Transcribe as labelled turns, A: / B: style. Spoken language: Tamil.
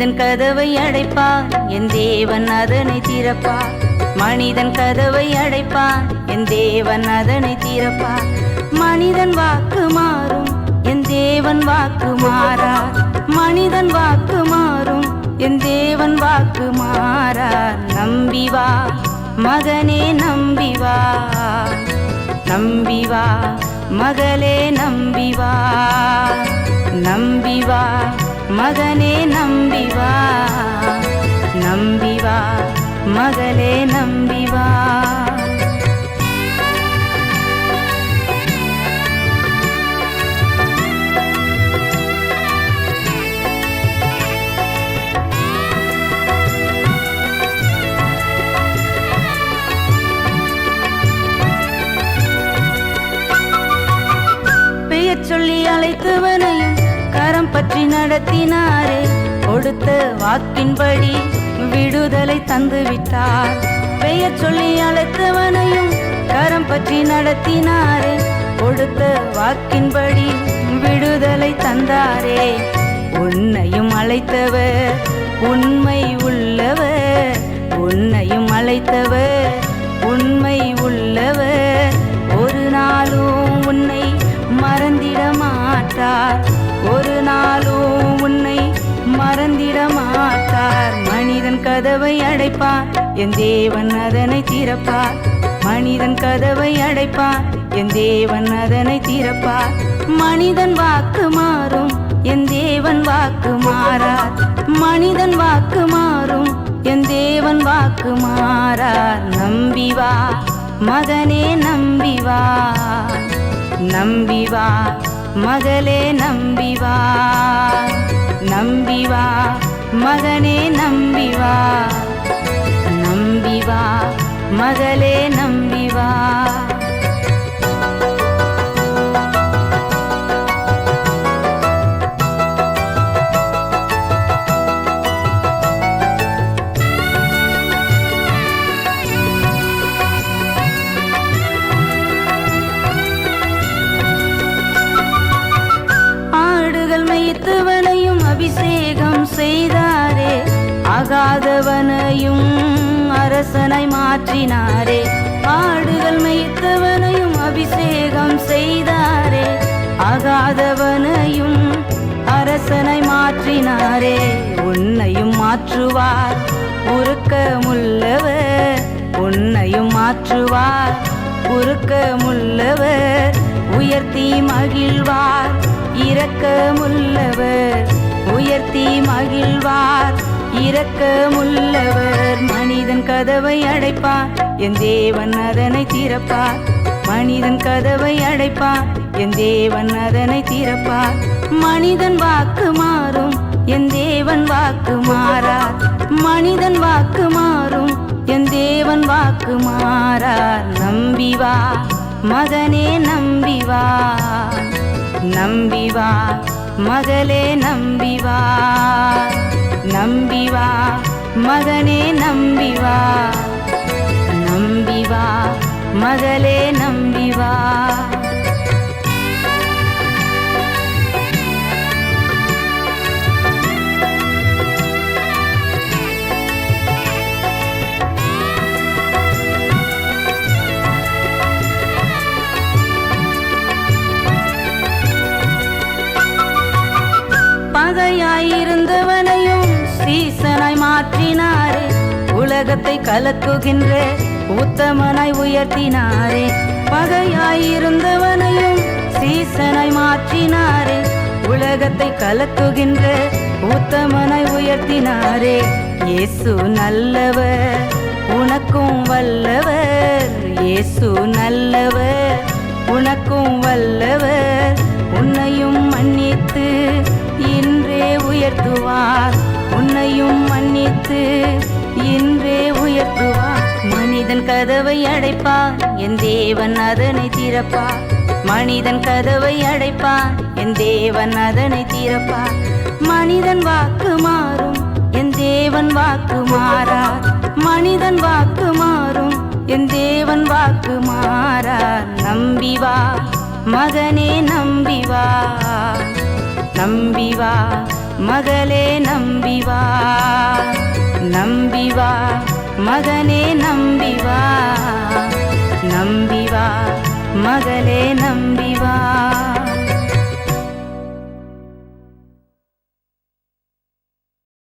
A: மனிதன் கதவை அடைப்பான் என் தேவன் அதனை திறப்பார் மனிதன் கதவை அடைப்பான் என் தேவன் அதனை திறப்பார் மனிதன் வாக்கு மாறும் என் தேவன் வாக்கு மாறார். மனிதன் வாக்கு மாறும் என் தேவன் வாக்கு மாறார். நம்பிவா மகனே நம்பிவா. நம்பிவா மகளே நம்பிவா. நம்பிவா மகனே நம்பிவா. நம்பிவா மகளே நம்பிவா. சொல்லி அழைத்தவனையும் கரம் பற்றி நடத்தினாரே. கொடுத்த வாக்கின்படி விடுதலை தந்துவிட்டார். பெயர் சொல்லி அழைத்தவனையும் கரம் பற்றி நடத்தினாரே. கொடுத்த வாக்கின்படி விடுதலை தந்தாரே. உன்னையும் அழைத்தவர் உண்மை உள்ளவர். உன்னையும் அழைத்தவர் மாட்டார். ஒரு நாளும் உன்னை மறந்திட மாட்டார். மனிதன் கதவை அடைப்பார் என் தேவன் அதனை திறப்பார். மனிதன் கதவை அடைப்பார் என் தேவன் அதனை திறப்பார். மனிதன் வாக்கு மாறும் என் தேவன் வாக்கு மாறார். மனிதன் வாக்கு மாறும் என் தேவன் வாக்கு மாறார். நம்பிவா மகனே நம்பிவா. நம்பிவா. மகளே நம்பிவா நம்பிவா மகனே நம்பிவா நம்பிவா மகளே ஆகாதவனையும் அரசனை மாற்றினாரே. ஆடுகள் மெய்த்தவனையும் அபிஷேகம் செய்தாரே. ஆகாதவனையும் அரசனை மாற்றினாரே. உன்னையும் மாற்றுவார் உருக்கமுள்ளவர். உன்னையும் மாற்றுவார் உருக்கமுள்ளவர். உயர்த்தி மகிழ்வார் இரக்கமுள்ளவர். உயர்த்தி மகிழ்வார் இரக்கமுள்ளவர் மனிதன் கதவை அடைப்பார். என் தேவன் அதனை திறப்பார். மனிதன் கதவை அடைப்பார். என் தேவன் அதனை திறப்பார். மனிதன் வாக்கு மாறும். என் தேவன் வாக்கு மாறார். மனிதன் வாக்கு மாறும். என் தேவன் வாக்கு மாறார். நம்பிவா மகனே நம்பிவா. நம்பிவா மகளே நம்பிவா. நம்பிவா மகனே நம்பிவா. நம்பிவா மகளே நம்பிவா. உலகத்தை கலக்குகின்ற உத்தமனாய் உயர்த்தினாரே. பகையாயிருந்தவனையும் சீசனாய் மாற்றினாரே. உலகத்தை கலக்குகின்ற உத்தமனாய் உயர்த்தினாரே. இயேசு நல்லவர் உனக்கும் வல்லவர். இயேசு நல்லவர் உனக்கும் வல்லவர். உன்னையும் மன்னித்து இன்றே உயர்த்துவார். உன்னையும் மன்னித்து இன் மனிதன் கதவை அடைப்பான் என் தேவன் அதனை திறப்பார் மனிதன் கதவை அடைப்பான் என் தேவன் அதனை திறப்பார் மனிதன் வாக்கு மாறும். என் தேவன் வாக்கு மாறார். மனிதன் வாக்கு மாறும். என் தேவன் வாக்கு மாறார். நம்பிவா. மகனே நம்பிவா. நம்பிவா. மகளே நம்பிவா. நம்பிவா. மகனே நம்பிவா நம்பிவா மகளே நம்பிவா.